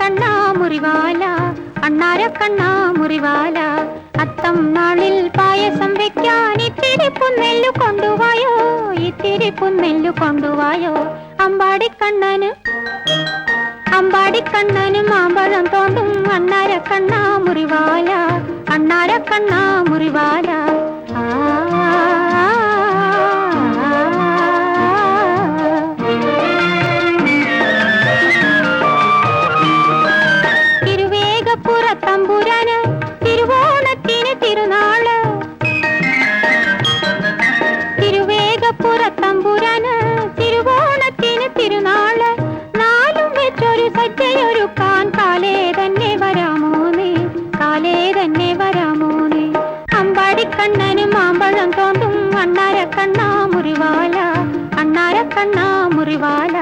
കണ്ണാ മുറിവാല അണ്ണാര കണ്ണാ മുറിവാല അത്തം നാളിൽ പായസം വെക്കാൻ ഇത്തിരി പുന്നെല്ലു കൊണ്ടുവായോ ഇത്തിരി പുന്നെല്ലു കൊണ്ടുവായോ. അമ്പാടി കണ്ണന് അമ്പാടി കണ്ണന് മാമ്പഴം തോണ്ടും അണ്ണാര കണ്ണാ മുറിവാല അമ്പാടിക്കണ്ണനും മാമ്പഴം തോണ്ടും അണ്ണാരക്കണ്ണാ മുറിവാല അണ്ണാരക്കണ്ണാ മുറിവാല.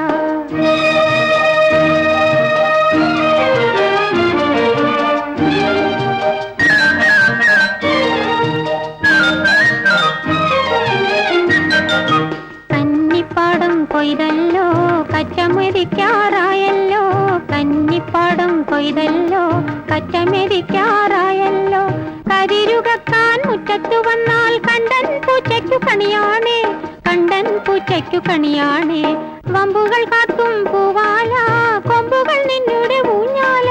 കന്നിപ്പാടം കൊയ്തല്ലോ കച്ചമെതിക്കാറായല്ലോ. കന്നിപ്പാടം കൊയ്തല്ലോ കച്ചമെതിക്കാറായല്ലോ കണിയാണേ. കണ്ടൻ പൂച്ചയ്ക്കു കണിയാണേ. വമ്പുകൾ കാത്തും പൂവാല. കൊമ്പുകൾ നിന്നുടെ ഊഞ്ഞാല.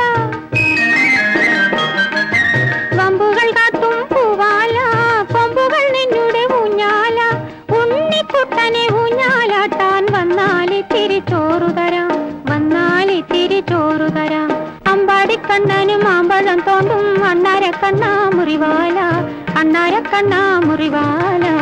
വമ്പുകൾ കാത്തും പൂവാല. കൊമ്പുകൾ നിന്നുടെ ഊഞ്ഞാല. ഉണ്ണിക്കുട്ടനെ ഊഞ്ഞാലാട്ടാൻ വന്നാലി തിരിച്ചോറു തരാം. വന്നാലി തിരിച്ചോറു തരാം. അമ്പാടിക്കണ്ണനും മാമ്പഴം തോണ്ടും അണ്ണാരക്കണ്ണാ മുറിവാല. അണ്ണാരക്കണ്ണാ മുറിവാല.